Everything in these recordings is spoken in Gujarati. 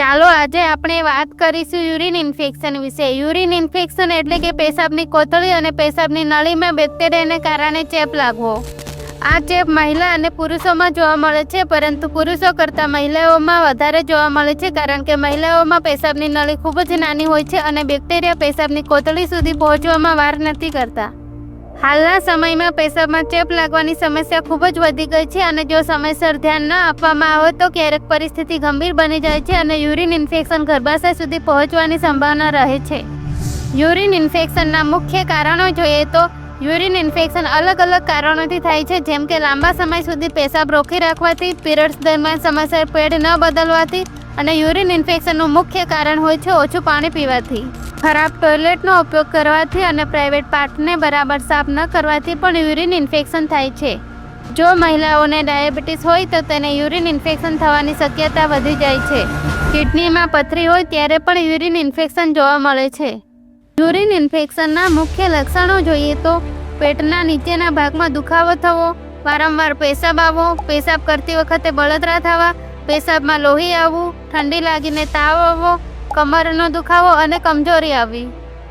ચાલો આજે આપણે વાત કરીશું યુરિન ઇન્ફેક્શન વિશે. યુરિન ઇન્ફેક્શન એટલે કે પેશાબની કોથળી અને પેશાબની નળીમાં બેક્ટેરિયાને કારણે ચેપ લાગવો. આ ચેપ મહિલા અને પુરુષોમાં જોવા મળે છે, પરંતુ પુરુષો કરતાં મહિલાઓમાં વધારે જોવા મળે છે, કારણ કે મહિલાઓમાં પેશાબની નળી ખૂબ જ નાની હોય છે અને બેક્ટેરિયા પેશાબની કોથળી સુધી પહોંચવામાં વાર નથી કરતા. હાલના સમયમાં પેશાબમાં ચેપ લાગવાની સમસ્યા ખૂબ જ વધી ગઈ છે અને જો સમયસર ધ્યાન ન આપવામાં આવે તો ક્યારેક પરિસ્થિતિ ગંભીર બની જાય છે અને યુરિન ઇન્ફેક્શન ગર્ભાશય સુધી પહોંચવાની સંભાવના રહે છે. યુરિન ઇન્ફેક્શનના મુખ્ય કારણો જોઈએ તો યુરિન ઇન્ફેક્શન અલગ અલગ કારણોથી થાય છે, જેમ કે લાંબા સમય સુધી પેશાબ રોકી રાખવાથી, પીરિયડ્સ દરમિયાન સમયસર પેડ ન બદલવાથી અને યુરિન ઇન્ફેક્શનનું મુખ્ય કારણ હોય છે ઓછું પાણી પીવાથી. ખરાબ ટોયલેટનો ઉપયોગ કરવાથી અને પ્રાઇવેટ પાર્ટને બરાબર સાફ ન કરવાથી પણ યુરિન ઇન્ફેક્શન થાય છે. જો મહિલાઓને ડાયાબિટીસ હોય તો તેને યુરિન ઇન્ફેક્શન થવાની શક્યતા વધી જાય છે. કિડનીમાં પથરી હોય ત્યારે પણ યુરિન ઇન્ફેક્શન જોવા મળે છે. યુરિન ઇન્ફેક્શનના મુખ્ય લક્ષણો જોઈએ તો પેટના નીચેના ભાગમાં દુખાવો થવો, વારંવાર પેશાબ આવવો, પેશાબ કરતી વખતે બળતરા થવા, પેશાબમાં લોહી આવવું, ઠંડી લાગીને તાવ આવવો કમરનો દુખાવો અને કમજોરી આવવી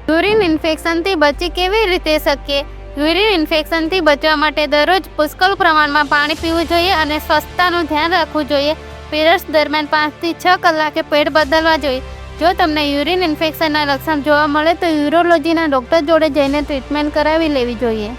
યુરિન ઇન્ફેક્શનથી બચી કેવી રીતે શકીએ? યુરિન ઇન્ફેક્શનથી બચવા માટે દરરોજ પુષ્કળ પ્રમાણમાં પાણી પીવું જોઈએ અને સ્વચ્છતાનું ધ્યાન રાખવું જોઈએ. પીરસ દરમિયાન પાંચથી છ કલાકે પેટ બદલવા જોઈએ. જો તમને યુરિન ઇન્ફેક્શનના લક્ષણ જોવા મળે તો યુરોલોજીના ડૉક્ટર જોડે જઈને ટ્રીટમેન્ટ કરાવી લેવી જોઈએ.